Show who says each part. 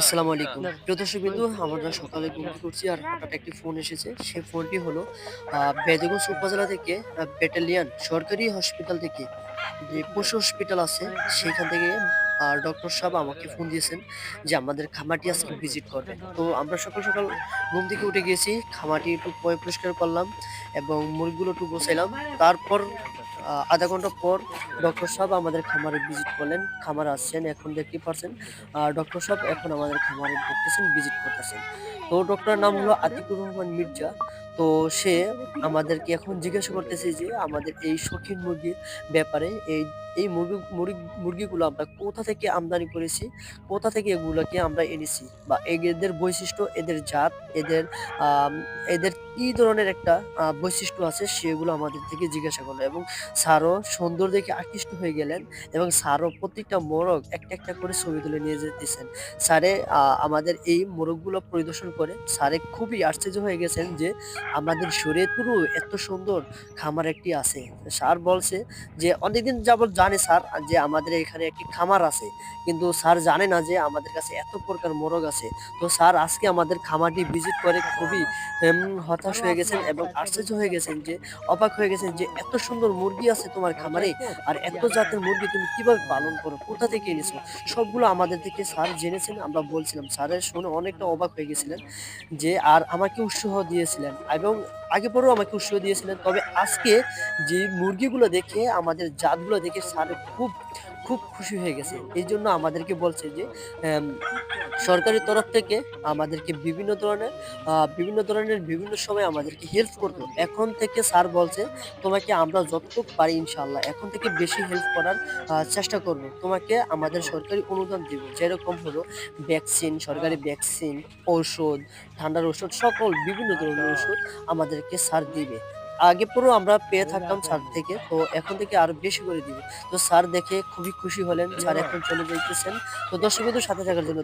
Speaker 1: আসসালামু আলাইকুম। প্রিয় দর্শক বিন্দু আমরা সকালে ঘুম উঠছি আর হঠাৎ একটি ফোন এসেছে। সেই ফোনটি হলো বেদগঞ্জ উপজেলা থেকে ব্যাটালিয়ান সরকারি হসপিটাল থেকে যে পশু হসপিটাল আছে, সেখান থেকে আর ডক্টর সাহেব আমাকে ফোন দিয়েছেন যে আমাদের খামারটি আজকে ভিজিট করবে। তো আমরা সকাল সকাল ঘুম থেকে উঠে গিয়েছি, খামারটি একটু পরিষ্কার করলাম এবং মুরগিগুলো একটু গোছাইলাম। তারপর আধা ঘণ্টা পর ডক্টর সাহেব আমাদের খামারে ভিজিট করলেন। খামার আসছেন, এখন দেখতে পারছেন ডক্টর সাহেব এখন আমাদের খামারে ঢুকতেছেন ভিজিট করতেছেন। তো ডক্টর নাম হলো আতিকুর রহমান মির্জা। তো সে আমাদেরকে এখন জিজ্ঞাসা করতেছে যে আমাদের এই শৌখিন মুরগির ব্যাপারে এই এই মুরগি মুরগি, মুরগিগুলো আমরা কোথা থেকে আমদানি করেছি, কোথা থেকে এগুলোকে আমরা এনেছি বা এদের বৈশিষ্ট্য, এদের জাত, এদের এদের কি ধরনের একটা বৈশিষ্ট্য আছে সেগুলো আমাদের থেকে জিজ্ঞাসা করল এবং স্যারও সুন্দর দেখে আকৃষ্ট হয়ে গেলেন এবং স্যারও প্রত্যেকটা মোরগ একটা একটা করে ছবি তুলে নিয়ে যেতেছেন। স্যারে আমাদের এই মোরগগুলো পরিদর্শন করে স্যারে খুবই আশ্চর্য হয়ে গেছেন যে আমাদের শরীয়তপুরও এত সুন্দর খামার একটি আছে। স্যার বলছে যে, অনেকদিন যাবত জানে স্যার যে, আমাদের এখানে একটি খামার আছে। কিন্তু স্যার জানে না যে, আমাদের কাছে এত প্রকার মোরগ আছে। তো স্যার, আজকে আমাদের খামারটি ভিজিট করে খুবই হতাশ হয়ে গেছেন এবং আশ্চর্য হয়ে গেছেন যে, অবাক হয়ে গেছেন যে, এত সুন্দর মুরগি আছে তোমার খামারে আর এত জাতের মুরগি তুমি কীভাবে পালন করো? কোথা থেকে এনেছো? সবগুলো আমাদের থেকে স্যার জেনেছেন আমরা বলছিলাম স্যারের শুনে অনেকটা অবাক হয়ে গেছিলেন যে, আর আমাকে উৎসাহ দিয়েছিলেন। এবং আগে পরেও আমাকে উৎসাহ দিয়েছিলেন, তবে আজকে যে মুরগিগুলো দেখে, আমাদের জাতগুলো দেখে স্যার খুব খুব খুশি হয়ে গেছে। এই জন্য আমাদেরকে বলছে যে আম, সরকারি তরফ থেকে আমাদেরকে বিভিন্ন ধরনের বিভিন্ন ধরনের বিভিন্ন সময় আমাদেরকে হেল্প করতো। এখন থেকে স্যার বলছে তোমাকে আমরা যতটুকু পারি ইনশাল্লাহ এখন থেকে বেশি হেল্প করার চেষ্টা করব। তোমাকে আমাদের সরকারি অনুদান দিব। যেরকম হলো ভ্যাকসিন সরকারি ভ্যাকসিন ঔষধ ঠান্ডার ওষুধ সকল বিভিন্ন ধরনের ওষুধ আমাদেরকে স্যার দিবে। আগে পুরো আমরা পেয়ে থাকতাম স্যার থেকে তো এখন থেকে আরও বেশি করে দিবে। তো স্যার দেখে খুবই খুশি হলেন স্যার এখন চলে যাইতেছেন। তো দর্শক বন্ধু সাথে থাকার জন্য।